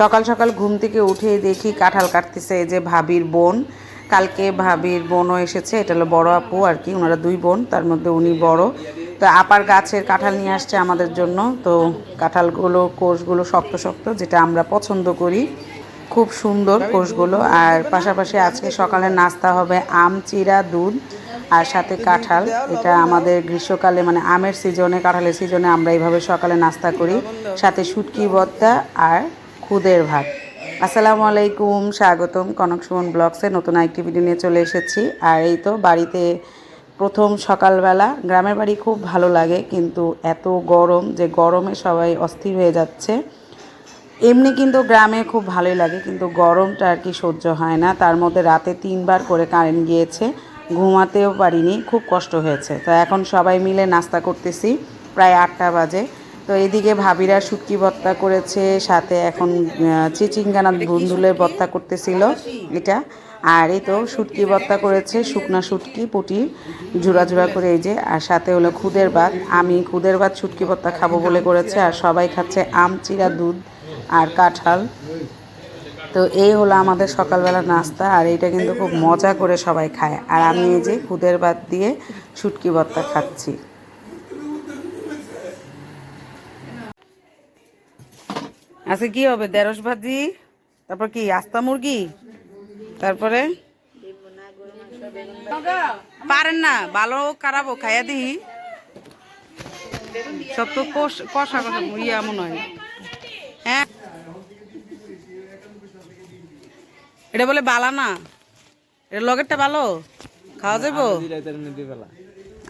সকাল সকাল ঘুম থেকে উঠে দেখি কাঁঠাল কাটতেছে যে ভাবির বোন। কালকে ভাবির বোনও এসেছে, এটা হলো বড় আপু আর কি ওনারা দুই বোন, তার মধ্যে উনি বড়। তো আপার গাছের কাঁঠাল নিয়ে আসছে আমাদের জন্য। তো কাঁঠালগুলো, কোষগুলো শক্ত শক্ত, যেটা আমরা পছন্দ করি। খুব সুন্দর কোষগুলো। আর পাশাপাশি আজকে সকালে নাস্তা হবে আম, চিরা, দুধ আর সাথে কাঁঠাল। এটা আমাদের গ্রীষ্মকালে মানে আমের সিজনে, কাঁঠালের সিজনে আমরা এইভাবে সকালে নাস্তা করি। সাথে শুটকি, ভর্তা আর খুদের ভাত। আসসালামু আলাইকুম, স্বাগতম কনক সুমন ব্লগসে। নতুন আরেকটি ভিডিও নিয়ে চলে এসেছি। আর এই তো বাড়িতে প্রথম সকালবেলা। গ্রামের বাড়ি খুব ভালো লাগে, কিন্তু এত গরম যে গরমে সবাই অস্থির হয়ে যাচ্ছে। এমনি কিন্তু গ্রামে খুব ভালোই লাগে কিন্তু গরমটা আর কি সহ্য হয় না। তার মধ্যে রাতে তিনবার করে কারেন্ট গিয়েছে ঘুমাতেও পারিনি খুব কষ্ট হয়েছে। তো এখন সবাই মিলে নাস্তা করতেছি প্রায় আটটা বাজে। তো এদিকে ভাবিরা শুটকি ভর্তা করেছে সাথে এখন চিচিঙ্গানা বন্ধুলের ভর্তা করতেছিল এটা। আর এই তো শুটকি ভর্তা করেছে শুকনা শুটকি পুটি জোড়া জোড়া করে এই যে। আর সাথে হলো খুদের ভাত। আমি খুদের ভাত শুটকি ভর্তা খাব বলে করেছে আর সবাই খাচ্ছে আম চিরা দুধ। আর কাঁঠাল। তো এই হলো আমাদের সকালবেলা নাস্তা, আর এইটা কিন্তু খুব মজা করে সবাই খায়। আর আমি এই যে খুদের ভাত দিয়ে শুটকি ভর্তা খাচ্ছি। আজকে কি হবে? দেড়স ভাজি? তারপর কি, আস্তা মুরগি? তারপরে? পারেন না, ভালো কারাবো, খাইয়া দিই সব তো কষ- কষা ইয়া মনে হ্যাঁ। এটা বলে বালা না। এটা লগেরটা ভালো? খাওয়া যাব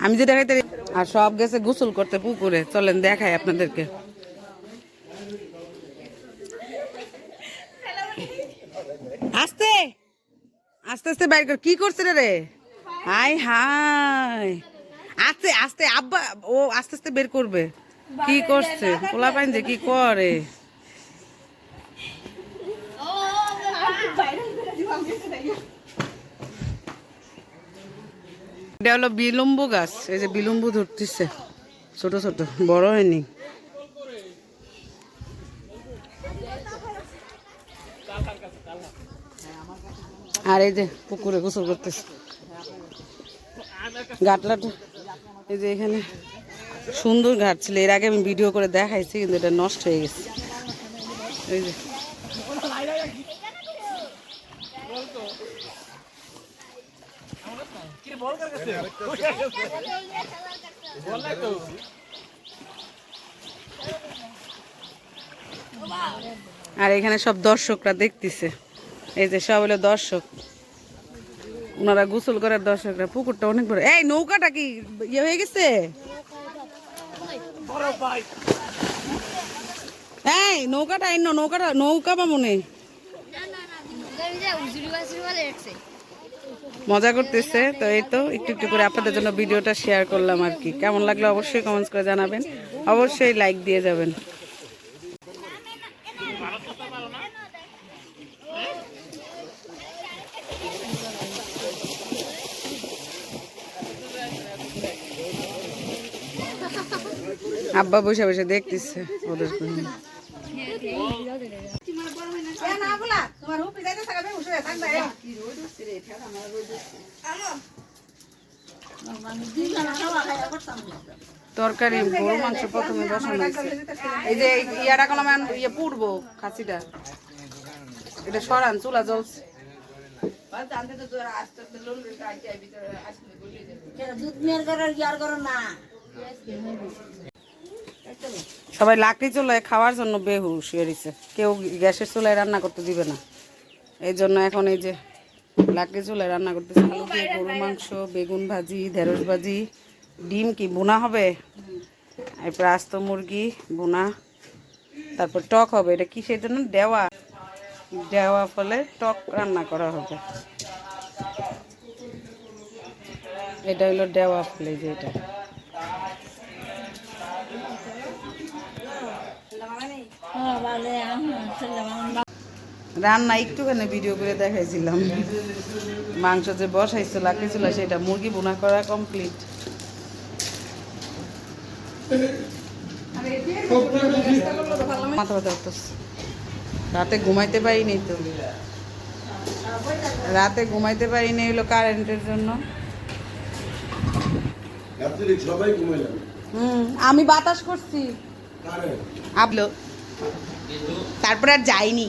আমি যে দেখাইতে আর সব গেছে গোসল করতে পুকুরে। চলেন দেখাই আপনাদেরকে। আস্তে! আস্তে আস্তে বাইর কর। কি করছে রে রে? হাই হাই। আস্তে আস্তে আব্বা ও আস্তে আস্তে বের করবে। কি করছে? পোলা পাইন যে কি করে? এটা হলো বিলম্বু গাছ, এই যে বিলম্বু ধরতেছে, ছোট ছোট, বড় হয়নি। আর এই যে পুকুরে গোসল করতেছে। ঘাটলাটা এই যে এখানে সুন্দর ঘাট ছিল, এর আগে আমি ভিডিও করে দেখাইছি, কিন্তু এটা নষ্ট হয়ে গেছে। এই যে আর এখানে সব দর্শকরা দেখতেছে এই যে সব হলো দর্শক ওনারা গোসল করার দর্শকরা পুকুরটা অনেক বড় এই নৌকাটা কি ইয়ে হয়ে গেছে এই নৌকাটা আইন নৌকাটা নৌকা বা মনে মজা করতেছে, তো এই তো একটু একটু করে আপনাদের জন্য ভিডিওটা শেয়ার করলাম আর কি। কেমন লাগল অবশ্যই কমেন্টস করে জানাবেন। অবশ্যই লাইক দিয়ে যাবেন। আব্বা বসে বসে দেখতেছে। ওদের তরকারি গরু মাংস প্রথমে বসানো এই যে ইয়াটা কোনো ইয়ে পুড়বো খাসিটা। এটা সরান চুলা জ্বলছে। সবাই লাকড়ি চুলায় খাওয়ার জন্য বেহুশ এড়িছে কেউ গ্যাসের চুলায় রান্না করতে দিবে না। এই জন্য এখন এই যে লাকড়ি চুলায় রান্না করতেছে আলু দিয়ে গরুর মাংস, বেগুন ভাজি, ঢেঁড়স ভাজি, ডিম কি বোনা হবে? এরপর আস্ত মুরগি বোনা তারপর টক হবে, এটা কিসের জন্য? দেওয়া। দেওয়া ফলে টক রান্না করা হবে। এটা হলো দেওয়া ফলে যে এটা। রান্না একটুখানি ভিডিও করে দেখাইছিলাম। মাংস যে বসাইছিল লাগাইছিল সেটা মুরগি বোনা করা কমপ্লিট মাথা ব্যথা করতেছে। রাতে ঘুমাইতে পারিনি তো। রাতে ঘুমাইতে পারিনি হলো কারেন্টের জন্য। হুম আমি বাতাস করছি। কারে আপলো। তারপর আর যাইনি।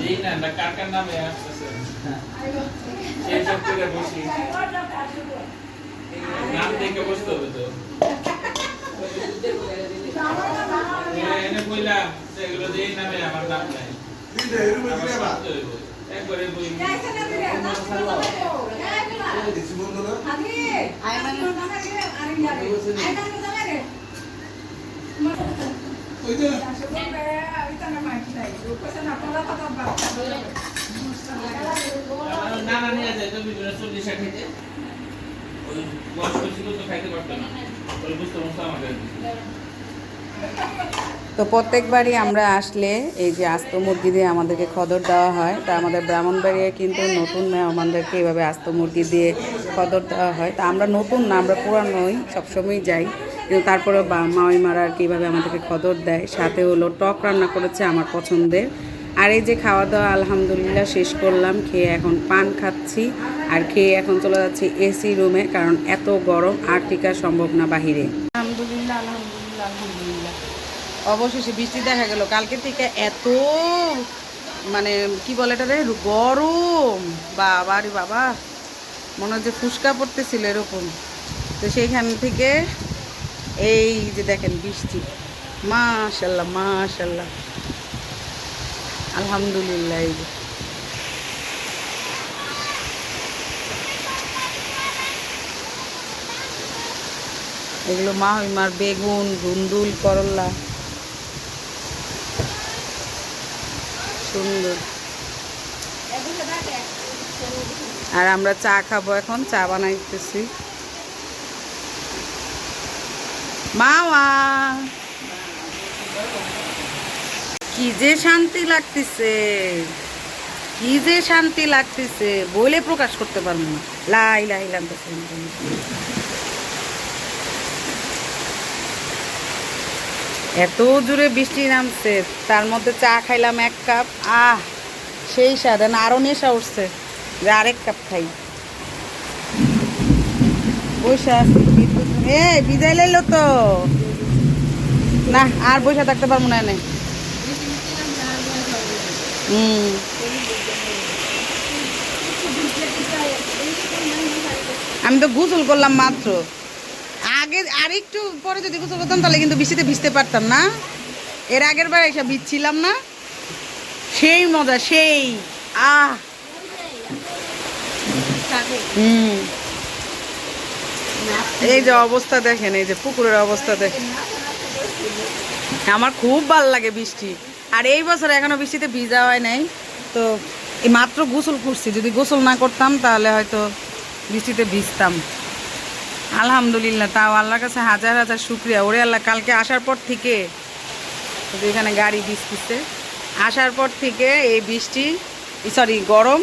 এই না না কার কার নামে আসতেছে সেই সব করে বসি নাম দেখে বসতে হবে তো এনে কইলাম সেগুলো যে এই নামে আমার নাম নাই দিছি বন্ধু না যে আমার তো প্রত্যেকবারই আমরা আসলে এই যে আস্ত মুরগি দিয়ে আমাদেরকে খদর দেওয়া হয়, তা আমাদের ব্রাহ্মণবাড়িয়ায় কিন্তু নতুন মেহমানদেরকে এইভাবে আস্ত মুরগি দিয়ে খদর দেওয়া হয়। তা আমরা নতুন না, আমরা পুরানোই সবসময় যাই। কিন্তু তারপরে মাওইমারা আর কীভাবে আমাদেরকে খদর দেয়। সাথে হলো টক রান্না করেছে আমার পছন্দের। আর এই যে খাওয়া দাওয়া আলহামদুলিল্লাহ শেষ করলাম, খেয়ে এখন পান খাচ্ছি আর খেয়ে এখন চলে যাচ্ছি এসি রুমে, কারণ এত গরম আর টিকা সম্ভব না বাহিরে। আলহামদুলিল্লাহ অবশেষে বৃষ্টি দেখা গেল। কালকে থেকে এত মানে কি বলে এটা রে গরম। বাবা রে বাবা। মনে হচ্ছে ফুসকা পড়তেছিল এরকম। তো সেইখান থেকে এই যে দেখেন বৃষ্টি। মাশাল্লাহ মাশাল্লাহ। আলহামদুলিল্লাহ এগুলো মা মার বেগুন, ধুন্দুল করল্লা সুন্দর। আর আমরা চা খাব এখন, চা বানাইতেছি। মাওয়া কি যে শান্তি লাগতেছে, কি যে শান্তি লাগতেছে বলে প্রকাশ করতে পারব না। লাই লাই এত জোরে বৃষ্টি নামছে, তার মধ্যে চা খাইলাম এক কাপ। আহ, সেই স্বাদ আরও নেশা উঠছে। যে আরেক কাপ খাই। বসে বিদায় লাইলো তো। না, আর বসে থাকতে পারব না হুম আমি তো গোসল করলাম মাত্র। আগে আর একটু পরে যদি গোসল করতাম, তাহলে কিন্তু বৃষ্টিতে ভিজতে পারতাম না। এর আগের বার এসে ভিজছিলাম না। সেই মজা, সেই। আহ। হুম। এই যে অবস্থা দেখেন, এই যে পুকুরের অবস্থা দেখেন। আমার খুব ভালো লাগে বৃষ্টি। আর এই বছর এখনও বৃষ্টিতে ভিজা হয় নাই, তো এই মাত্র গোসল করছি। যদি গোসল না করতাম, তাহলে হয়তো বৃষ্টিতে ভিজতাম। আলহামদুলিল্লাহ, তাও আল্লাহর কাছে হাজার হাজার শুক্রিয়া। ওরে আল্লাহ, কালকে আসার পর থেকে এখানে গাড়ি ভিজতেছে। আসার পর থেকে এই বৃষ্টি সরি, গরম,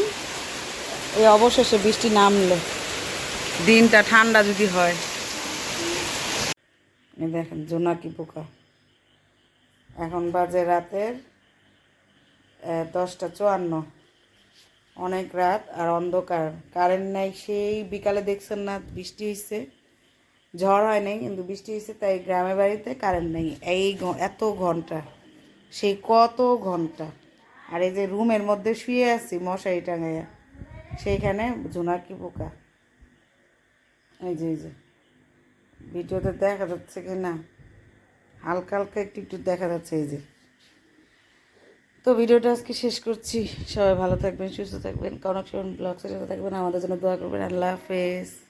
এই অবশেষে বৃষ্টি নামলো। দিনটা ঠান্ডা যদি হয়। দেখেন, জোনাকি পোকা। এখন বাজে রাতের দশটা চুয়ান্ন। অনেক রাত আর অন্ধকার। কারেন্ট নাই সেই বিকালে দেখছেন না বৃষ্টি হয়েছে ঝড় হয় নাই, কিন্তু বৃষ্টি হয়েছে তাই গ্রামের বাড়িতে কারেন্ট নেই। এই এত ঘণ্টা, সেই কত ঘণ্টা। আর এই যে রুমের মধ্যে শুয়ে আছি মশারি টাঙাইয়া, সেইখানে জোনাকি পোকা। এই যে এই যে। ভিডিওতে দেখা যাচ্ছে কি না? হালকা হালকা একটু একটু দেখা যাচ্ছে এই যে। তো ভিডিওটা আজকে শেষ করছি। সবাই ভালো থাকবেন, সুস্থ থাকবেন, কনকশন ব্লগসের সাথে থাকবেন। আমাদের জন্য দোয়া করবেন। আল্লাহ হাফেজ।